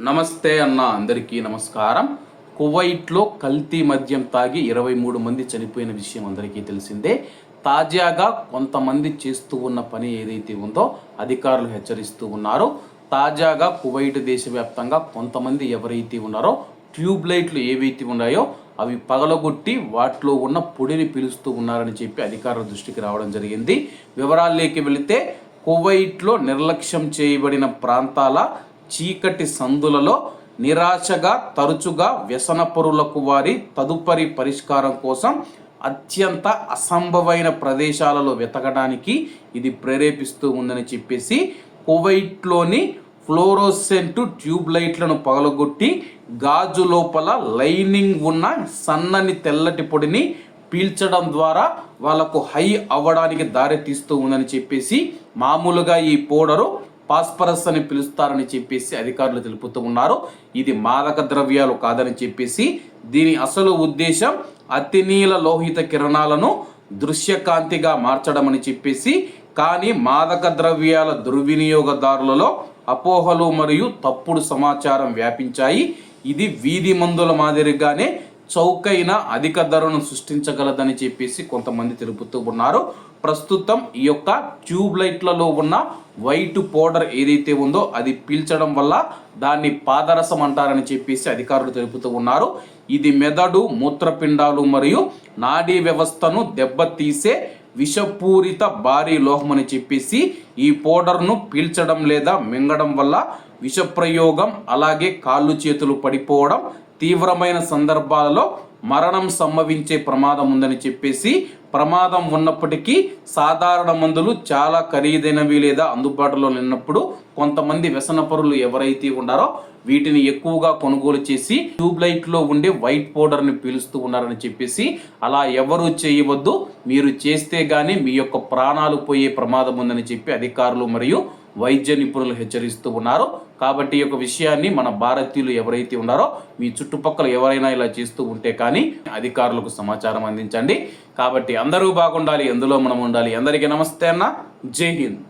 నమస్తే అన్న అందరికీ నమస్కారం. కువైట్లో కల్తీ మద్యం తాగి ఇరవై మూడు మంది చనిపోయిన విషయం అందరికీ తెలిసిందే. తాజాగా కొంతమంది చేస్తూ ఉన్న పని ఏదైతే ఉందో అధికారులు హెచ్చరిస్తూ ఉన్నారు. తాజాగా కువైట్ దేశవ్యాప్తంగా కొంతమంది ఎవరైతే ఉన్నారో ట్యూబ్ లైట్లు ఏవైతే ఉన్నాయో అవి పగలగొట్టి వాటిలో ఉన్న పొడిని పీలుస్తూ ఉన్నారని చెప్పి అధికారుల దృష్టికి రావడం జరిగింది. వివరాల్లోకి వెళితే కువైట్లో నిర్లక్ష్యం చేయబడిన ప్రాంతాల చీకటి సందులలో నిరాశగా తరచుగా వ్యసనపరులకు వారి తదుపరి పరిష్కారం కోసం అత్యంత అసంభవమైన ప్రదేశాలలో వెతకడానికి ఇది ప్రేరేపిస్తూ ఉందని చెప్పేసి కువైట్లోని ఫ్లోరోసెంట్ ట్యూబ్ లైట్లను పగలగొట్టి గాజు లోపల లైనింగ్ ఉన్న సన్నని తెల్లటి పొడిని పీల్చడం ద్వారా వాళ్ళకు హై అవ్వడానికి దారి తీస్తూ ఉందని చెప్పేసి మామూలుగా ఈ పౌడరు పాస్పరస్ అని పిలుస్తారని చెప్పేసి అధికారులు తెలుపుతూ ఉన్నారు. ఇది మాదక ద్రవ్యాలు కాదని చెప్పేసి దీని అసలు ఉద్దేశం అతినీల లోహిత కిరణాలను దృశ్యకాంతిగా మార్చడం అని చెప్పేసి కానీ మాదక ద్రవ్యాల దుర్వినియోగదారులలో అపోహలు మరియు తప్పుడు సమాచారం వ్యాపించాయి. ఇది వీధి మందుల మాదిరిగానే చౌకైన అధిక ధరను సృష్టించగలదని చెప్పేసి కొంతమంది తెలుపుతూ ఉన్నారు. ప్రస్తుతం ఈ యొక్క ట్యూబ్ లైట్లలో ఉన్న వైట్ పౌడర్ ఏదైతే ఉందో అది పీల్చడం వల్ల దాన్ని పాదరసం అంటారని చెప్పేసి అధికారులు తెలుపుతూ ఉన్నారు. ఇది మెదడు మూత్రపిండాలు మరియు నాడీ వ్యవస్థను దెబ్బతీసే విషపూరిత భారీ లోహం అని చెప్పేసి ఈ పౌడర్ను పీల్చడం లేదా మింగడం వల్ల విషప్రయోగం అలాగే కాళ్ళు చేతులు పడిపోవడం తీవ్రమైన సందర్భాలలో మరణం సంభవించే ప్రమాదం ఉందని చెప్పేసి ప్రమాదం ఉన్నప్పటికీ సాధారణ మందులు చాలా ఖరీదైనవి లేదా అందుబాటులో లేనప్పుడు కొంతమంది వ్యసనపరులు ఎవరైతే ఉన్నారో వీటిని ఎక్కువగా కొనుగోలు చేసి ట్యూబ్లైట్లో ఉండే వైట్ పౌడర్ని పీలుస్తూ ఉన్నారని చెప్పేసి అలా ఎవరు చేయవద్దు. మీరు చేస్తే కానీ మీ యొక్క ప్రాణాలు పోయే ప్రమాదం ఉందని చెప్పి అధికారులు మరియు వైద్య నిపుణులు హెచ్చరిస్తూ ఉన్నారు. కాబట్టి ఈ యొక్క విషయాన్ని మన భారతీయులు ఎవరైతే ఉన్నారో మీ చుట్టుపక్కల ఎవరైనా ఇలా చేస్తూ ఉంటే కానీ అధికారులకు సమాచారం అందించండి. కాబట్టి అందరూ బాగుండాలి ఎందులో మనం ఉండాలి. అందరికీ నమస్తే అన్న. జై హింద్.